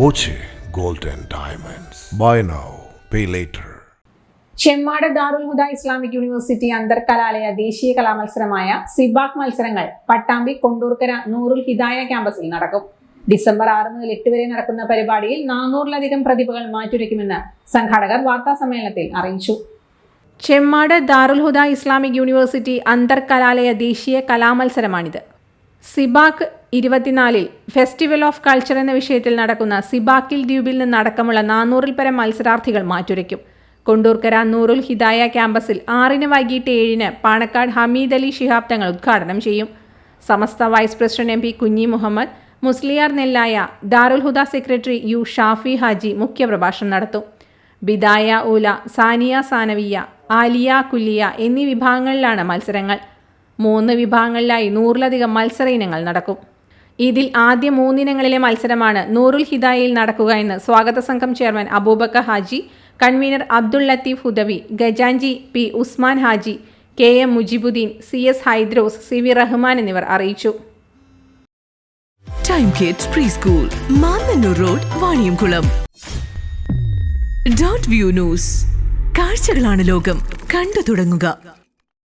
Boche gold and diamonds. Buy now pay later Chemmad Darul Huda Islamic university അന്തർകലാലയ ദേശീയ കലാമത്സരമായ സിബാക് മത്സരങ്ങൾ പട്ടാമ്പി കൊണ്ടൂർക്കര നൂറുൽ ഹിദായ ക്യാമ്പസിൽ നടക്കും. ഡിസംബർ ആറ് മുതൽ എട്ട് വരെ നടക്കുന്ന പരിപാടിയിൽ നാനൂറിലധികം പ്രതിഭകൾ മാറ്റുരയ്ക്കുമെന്ന് സംഘാടകർ വാർത്താ സമ്മേളനത്തിൽ അറിയിച്ചു. ചെമ്മാട് ദാറുൽ ഹുദ ഇസ്ലാമിക് യൂണിവേഴ്സിറ്റി അന്തർകലാലയ ദേശീയ കലാമത്സരമാണിത്. സിബാക്ക് ഇരുപത്തിനാലിൽ ഫെസ്റ്റിവൽ ഓഫ് കൾച്ചർ എന്ന വിഷയത്തിൽ നടക്കുന്ന സിബാക്കിൽ ദ്വീപിൽ നിന്നടക്കമുള്ള നാനൂറിൽ പരം മത്സരാർത്ഥികൾ മാറ്റുരയ്ക്കും. കൊണ്ടൂർക്കര നൂറുൽ ഹിദായ ക്യാമ്പസിൽ ആറിന് വൈകിട്ട് ഏഴിന് പാണക്കാട് ഹമീദ് അലി ശിഹാബ് തങ്ങൾ ഉദ്ഘാടനം ചെയ്യും. Samastha vice president M P Kunhi Muhammad Musliyar Nellaya Darul Huda secretary U Shafi Haji മുഖ്യപ്രഭാഷണം നടത്തും. ബിദായ ഉല സാനിയ സാനവിയ ആലിയ കുല്ലിയ എന്നീ വിഭാഗങ്ങളിലാണ് മത്സരങ്ങൾ. മൂന്ന് വിഭാഗങ്ങളിലായി നൂറിലധികം മത്സര ഇനങ്ങൾ നടക്കും. ഇതിൽ ആദ്യ മൂന്നിനങ്ങളിലെ മത്സരമാണ് നൂറുൽ ഹിദായിൽ നടക്കുക എന്ന് സ്വാഗത സംഘം chairman അബൂബക്ക Haji convener Abdul Latheef Hudawi ഗജാൻജി P Usman Haji K M Mujeebuddeen C S Haidros C V Rahman എന്നിവർ അറിയിച്ചു. Time kids preschool Mannanur road Vaniyamkulam dot view news കാഴ്ചകളാണ് ലോകം. കണ്ടു തുടങ്ങുക.